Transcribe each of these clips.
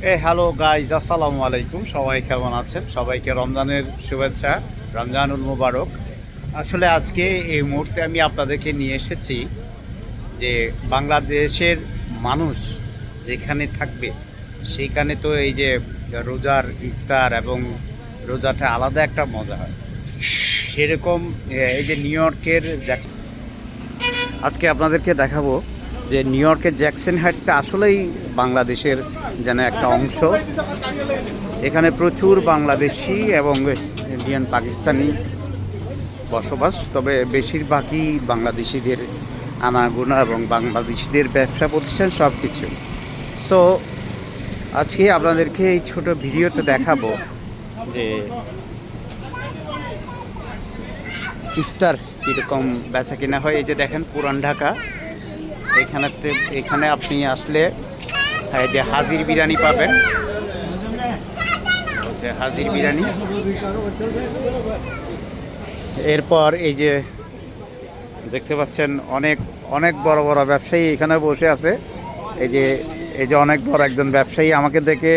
এ, hello guys আসসালামু আলাইকুম। সবাই কেমন আছেন? সবাইকে রমজানের শুভেচ্ছা, রমজানুল মুবারক। আসলে আজকে এই মুহূর্তে আমি আপনাদেরকে নিয়ে এসেছি যে বাংলাদেশের মানুষ যেখানে থাকবে সেইখানে তো এই যে রোজার ইফতার এবং রোজাটা আলাদা একটা মজা হয়। সেরকম এই যে নিউ ইয়র্কের আজকে আপনাদেরকে দেখাবো যে নিউ ইয়র্কের জ্যাকসন হাইটসটা আসলেই বাংলাদেশের যেন একটা অংশ। এখানে প্রচুর বাংলাদেশি এবং ইন্ডিয়ান পাকিস্তানি বসবাস, তবে বেশিরভাগই বাংলাদেশিদের আনাগোনা এবং বাংলাদেশিদের ব্যবসা প্রতিষ্ঠান সব কিছু সো আজকে আপনাদেরকে এই ছোট ভিডিওতে দেখাবো যে ইফতার কীরকম বেচা কিনা হয়। এই যে দেখেন পুরান ঢাকা। এখানে এখানে আপনি আসলে যে হাজির বিরিয়ানি পাবেন। হাজির বিরিয়ানি। এরপর এই যে দেখতে পাচ্ছেন, অনেক অনেক বড় বড় ব্যবসায়ী এখানে বসে আছে। এই যে এই যে অনেক বড় একজন ব্যবসায়ী আমাকে দেখে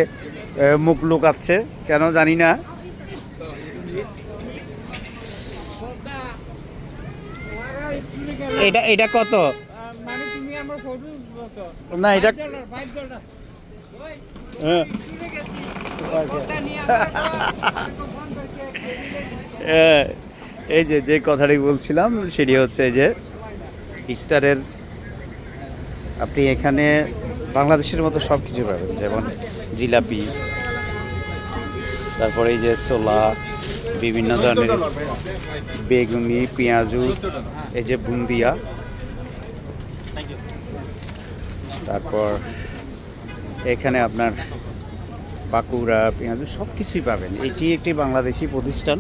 মুখ লুকাচ্ছে, কেন জানি না। এটা এটা কত? না এটা হ্যাঁ। হ্যাঁ, এই যে যে কথাটি বলছিলাম সেটি হচ্ছে যে ইফতারের আপনি এখানে বাংলাদেশের মতো সব কিছু পাবেন যেমন জিলাপি তারপরে এই যে ছোলা বিভিন্ন ধরনের বেগুনি পেঁয়াজু এই যে বুন্দিয়া তারপর এখানে আপনার পাকুড়া, পেঁয়াজু সব কিছুই পাবেন। এটি একটি বাংলাদেশি প্রতিষ্ঠান।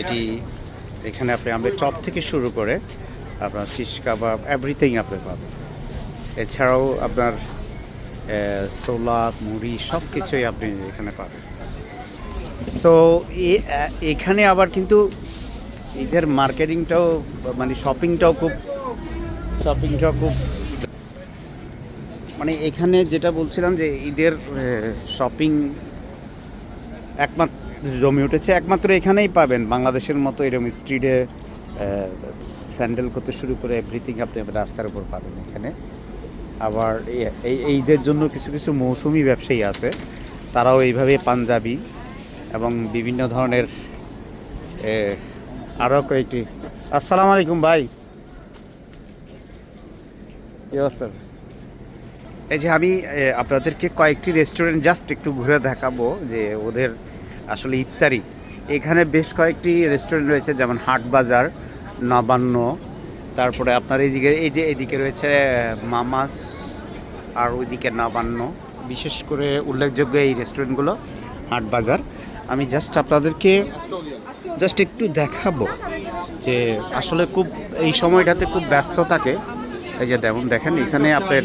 এটি এখানে আপনি আমাদের চপ থেকে শুরু করে আপনার শিশ কাবাব এভরিথিং আপনি পাবেন। এছাড়াও আপনার ছোলা মুড়ি সব কিছুই আপনি এখানে পাবেন। সো এখানে আবার কিন্তু ঈদের মার্কেটিংটাও মানে শপিংটাও খুব শপিংটাও খুব মানে এখানে যেটা বলছিলাম যে ঈদের শপিং একমাত্র জমে উঠেছে। একমাত্র এখানেই পাবেন। বাংলাদেশের মতো এরকম স্ট্রিটে স্যান্ডেল করতে শুরু করে এভরিথিং আপনি রাস্তার উপর পাবেন এখানে। আবার এই ঈদের জন্য কিছু কিছু মৌসুমি ব্যবসায়ী আছে। তারাও এইভাবে পাঞ্জাবি এবং বিভিন্ন ধরনের আরও কয়েকটি। আসসালামু আলাইকুম ভাই। কি অবস্থা? এই যে আমি আপনাদেরকে কয়েকটি রেস্টুরেন্ট জাস্ট একটু ঘুরে দেখাবো যে ওদের আসলে ইফতারি। এখানে বেশ কয়েকটি রেস্টুরেন্ট রয়েছে, যেমন হাট বাজার, নবান্ন, তারপরে আপনার এইদিকে, এই যে এদিকে রয়েছে মামাস, আর ওইদিকে নবান্ন। বিশেষ করে উল্লেখযোগ্য এই রেস্টুরেন্টগুলো হাট বাজার। আমি জাস্ট আপনাদেরকে জাস্ট একটু দেখাবো যে আসলে খুব, এই সময়টাতে খুব ব্যস্ত থাকে। এই যে যেমন দেখেন, এখানে আপনার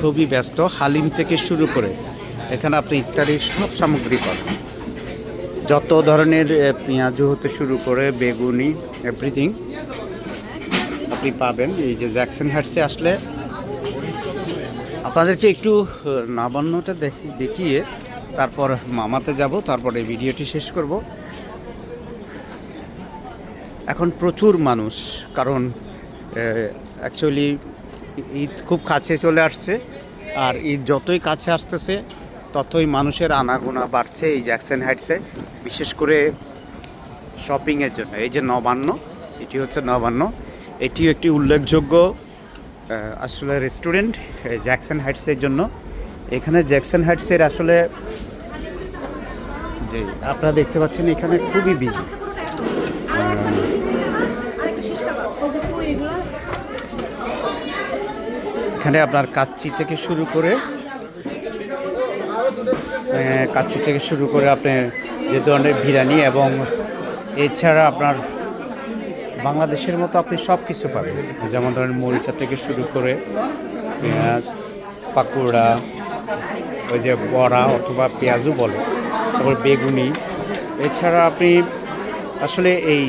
খুবই ব্যস্ত, হালিম থেকে শুরু করে এখানে আপনি ইত্যাদির সব সামগ্রী পাবেন। যত ধরনের পেঁয়াজু হতে শুরু করে বেগুনি এভরিথিং আপনি পাবেন। এই যে জ্যাকসন হাটসে আসলে আপনাদেরকে একটু নাবান্নটা দেখি, দেখিয়ে তারপর মামাতে যাব, তারপর এই ভিডিওটি শেষ করব। এখন প্রচুর মানুষ, কারণ অ্যাকচুয়ালি ঈদ খুব কাছে চলে আসছে, আর ঈদ যতই কাছে আসতেছে, ততই মানুষের আনাগোনা বাড়ছে এই জ্যাকসন হাইটসে, বিশেষ করে শপিংয়ের জন্য। এই যে নবান্ন, এটি হচ্ছে নবান্ন, এটিও একটি উল্লেখযোগ্য আসলে রেস্টুরেন্ট জ্যাকসন হাইটসের জন্য। এখানে জ্যাকসন হাইটসের আসলে যে আপনারা দেখতে পাচ্ছেন এখানে খুবই বিজি এখানে আপনার কাচ্চি থেকে শুরু করে কাচ্চি থেকে শুরু করে আপনার যে ধরনের বিরিয়ানি এবং এছাড়া আপনার বাংলাদেশের মতো আপনি সব কিছু পাবেন যেমন ধরেন মরিচা থেকে শুরু করে পেঁয়াজ, পাকোড়া, ওই যে বড়া অথবা পেঁয়াজও বলে, তারপর বেগুনি। এছাড়া আপনি আসলে এই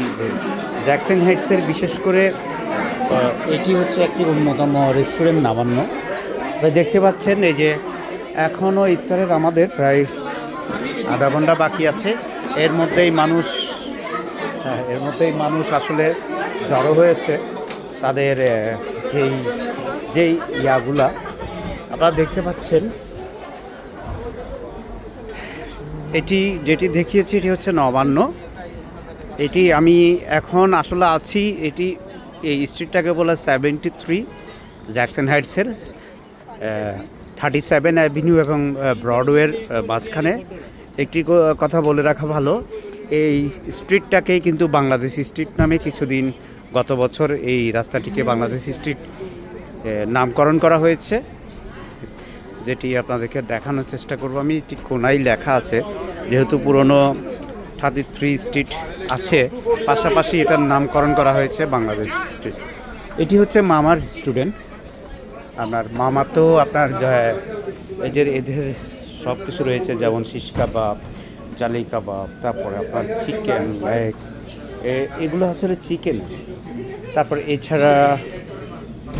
জ্যাকসন হাইটসের বিশেষ করে এটি হচ্ছে একটি অন্যতম রেস্টুরেন্ট নামান্য। তাই দেখতে পাচ্ছেন এই যে এখনও ইফতারের আমাদের প্রায় আধা ঘণ্টা বাকি আছে। এর মধ্যেই মানুষ হ্যাঁ এর মধ্যেই মানুষ আসলে জড়ো হয়েছে তাদের যেই যেই ইয়াগুলা। আপনারা দেখতে পাচ্ছেন, এটি যেটি দেখিয়েছি এটি হচ্ছে নবান্ন। এটি আমি এখন আসলে আছি, এটি এই স্ট্রিটটাকে বলে সেভেন্টি থ্রি জ্যাকসন হাইটসের থার্টি সেভেন অ্যাভিনিউ এবং ব্রডওয়ের মাঝখানে। একটি কথা বলে রাখা ভালো। এই স্ট্রিটটাকেই কিন্তু বাংলাদেশি স্ট্রিট নামে কিছুদিন গত বছর এই রাস্তাটিকে বাংলাদেশি স্ট্রিট নামকরণ করা হয়েছে। যেটি আপনাদেরকে দেখানোর চেষ্টা করব আমি এটি কোনায় লেখা আছে, যেহেতু পুরনো থার্টি থ্রি স্ট্রিট আছে, পাশাপাশি এটার নামকরণ করা হয়েছে বাংলাদেশ স্ট্রিট। এটি হচ্ছে মামার স্টুডেন্ট। আপনার মামা তো আপনার এই এদের সব কিছু রয়েছে, যেমন শিশ কাবাব জালি কাবাব তারপরে আপনার চিকেন লেগ এগুলো আসলে চিকেন। তারপর এছাড়া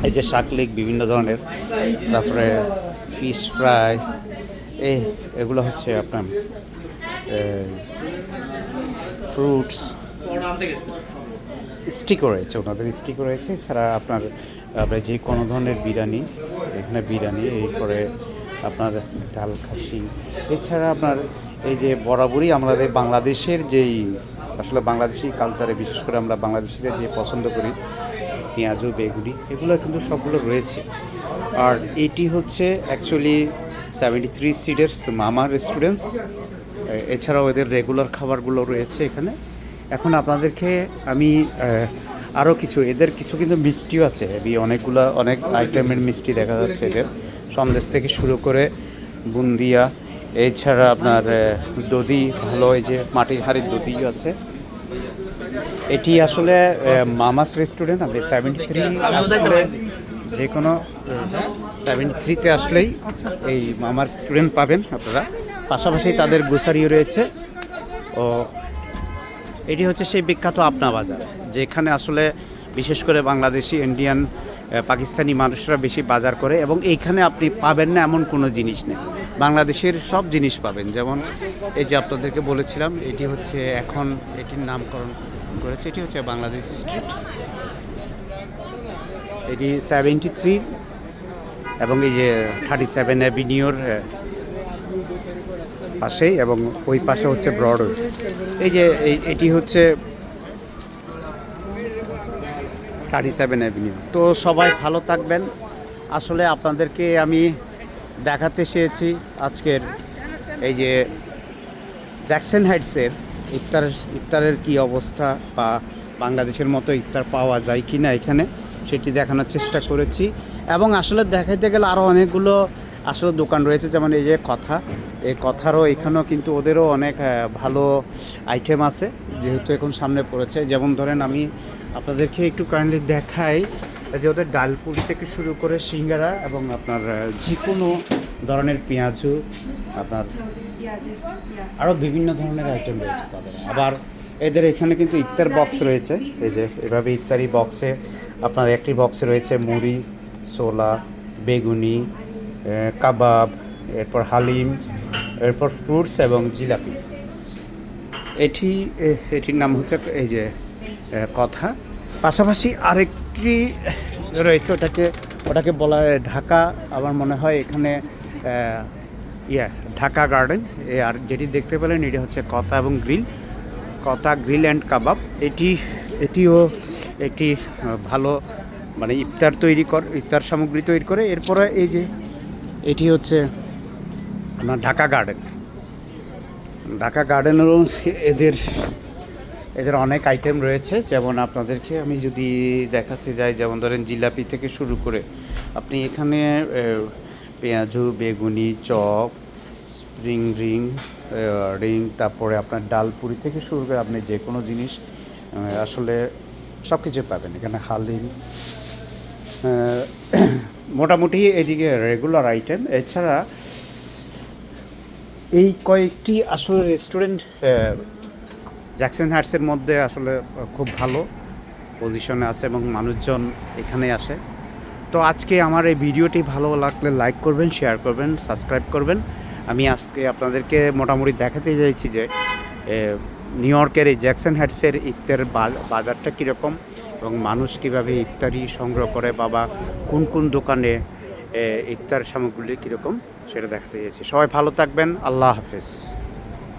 এই যে শাকলেক বিভিন্ন ধরনের। তারপরে ফিশ ফ্রাই এ, এগুলো হচ্ছে আপনার ফ্রুটস স্টিকও রয়েছে, ওনাদের স্টিকও রয়েছে। এছাড়া আপনার আপনার যে কোনো ধরনের বিরিয়ানি, এখানে বিরিয়ানি, এরপরে আপনার ডাল খাসি। এছাড়া আপনার এই যে বরাবরই আমাদের বাংলাদেশের যেই, আসলে বাংলাদেশি কালচারে বিশেষ করে আমরা বাংলাদেশিরা যে পছন্দ করি, পেঁয়াজু, বেগুনি, এগুলো কিন্তু সবগুলো রয়েছে। আর এটি হচ্ছে অ্যাকচুয়ালি সেভেন্টি থ্রি সিটের মামা রেস্টুরেন্টস এছাড়াও এদের রেগুলার খাবারগুলো রয়েছে এখানে। এখন আপনাদেরকে আমি আরও কিছু, এদের কিছু কিন্তু মিষ্টিও আছে। এই অনেকগুলো, অনেক আইটেমের মিষ্টি দেখা যাচ্ছে এদের। সন্দেশ থেকে শুরু করে বুন্দিয়া এছাড়া আপনার দধি, ভালো এই যে মাটির হাড়ির দধিও আছে। এটি আসলে মামাস রেস্টুরেন্ট, আপনি সেভেন্টি থ্রি আসলে যে কোনো সেভেন্টি থ্রিতে আসলেই এই মামার রেস্টুরেন্ট পাবেন আপনারা। পাশাপাশি তাদের গ্রোসারিও রয়েছে। ও, এটি হচ্ছে সেই বিখ্যাত আপনা বাজার, যেখানে আসলে বিশেষ করে বাংলাদেশি, ইন্ডিয়ান পাকিস্তানি মানুষরা বেশি বাজার করে এবং এইখানে আপনি পাবেন না এমন কোনো জিনিস নেই। বাংলাদেশের সব জিনিস পাবেন। যেমন এই যে আপনাদেরকে বলেছিলাম, এটি হচ্ছে এখন এটির নামকরণ করেছে, এটি হচ্ছে বাংলাদেশ স্ট্রিট। এটি সেভেন্টি থ্রি এবং এই যে থার্টি সেভেন অ্যাভিনিউর পাশেই এবং ওই পাশে হচ্ছে ব্রডওয়ে এই যে এটি হচ্ছে থার্টি সেভেন অ্যাভিনিউ তো সবাই ভালো থাকবেন। আসলে আপনাদেরকে আমি দেখাতে চেয়েছি আজকের এই যে জ্যাকসন হাইটসের ইফতার, ইফতারের কি অবস্থা বা বাংলাদেশের মতো ইফতার পাওয়া যায় কি না এখানে, সেটি দেখানোর চেষ্টা করেছি। এবং আসলে দেখাইতে গেলে আরও অনেকগুলো আসলে দোকান রয়েছে, যেমন এই যে কথা। এই কথারও এখানেও কিন্তু ওদেরও অনেক ভালো আইটেম আছে, যেহেতু এখন সামনে পড়েছে। যেমন ধরেন আমি আপনাদেরকে একটু কাইন্ডলি দেখাই যে ওদের ডালপুরি থেকে শুরু করে সিঙ্গারা এবং আপনার যে কোনো ধরনের পেঁয়াজু, আপনার আরও বিভিন্ন ধরনের আইটেম রয়েছে তাদের। আবার এদের এখানে কিন্তু ইফতার বক্স রয়েছে। এই যে এভাবে ইফতারি বক্সে আপনার একটি বক্সে রয়েছে মুড়ি, ছোলা, বেগুনি কাবাব, এরপর হালিম, এরপর ফ্রুটস এবং জিলাপি। এটি এটির নাম হচ্ছে এই যে কথা। পাশাপাশি আরেকটি রয়েছে ওটাকে ওটাকে বলা হয় ঢাকা। আমার মনে হয় এখানে ইয়া, ঢাকা গার্ডেন। আর যেটি দেখতে পেলেন, এটি হচ্ছে কথা এবং গ্রিল। কথা গ্রিল অ্যান্ড কাবাব। এটি, এটিও একটি ভালো মানে ইফতার তৈরি কর, ইফতার সামগ্রী তৈরি করে। এরপরে এই যে, এটি হচ্ছে ঢাকা গার্ডেন। ঢাকা গার্ডেনেরও এদের এদের অনেক আইটেম রয়েছে। যেমন আপনাদেরকে আমি যদি দেখাতে যাই, যেমন ধরেন জিলাপি থেকে শুরু করে আপনি এখানে পেঁয়াজু, বেগুনি, চপ স্প্রিং রিং রিং তারপরে আপনার ডালপুরি থেকে শুরু করে আপনি যে কোনো জিনিস আসলে সব কিছু পাবেন। এখানে হালিম মোটামুটি এদিকে রেগুলার আইটেম এছাড়া এই কয়েকটি আসলে রেস্টুরেন্ট জ্যাকসন হার্টসের মধ্যে আসলে খুব ভালো পজিশনে আছে এবং মানুষজন এখানে আসে। তো আজকে আমার এই ভিডিওটি ভালো লাগলে লাইক করবেন, শেয়ার করবেন, সাবস্ক্রাইব করবেন। আমি আজকে আপনাদেরকে মোটামুটি দেখাতে চাইছি যে নিউ ইয়র্কের এই জ্যাকসন হ্যাটসের ইফতার বাজারটা কীরকম এবং মানুষ কীভাবে ইফতারি সংগ্রহ করে বাবা কোন কোন দোকানে ইফতার সামগ্রী কীরকম সেটা দেখাতে চাইছি। সবাই ভালো থাকবেন, আল্লাহ হাফেজ।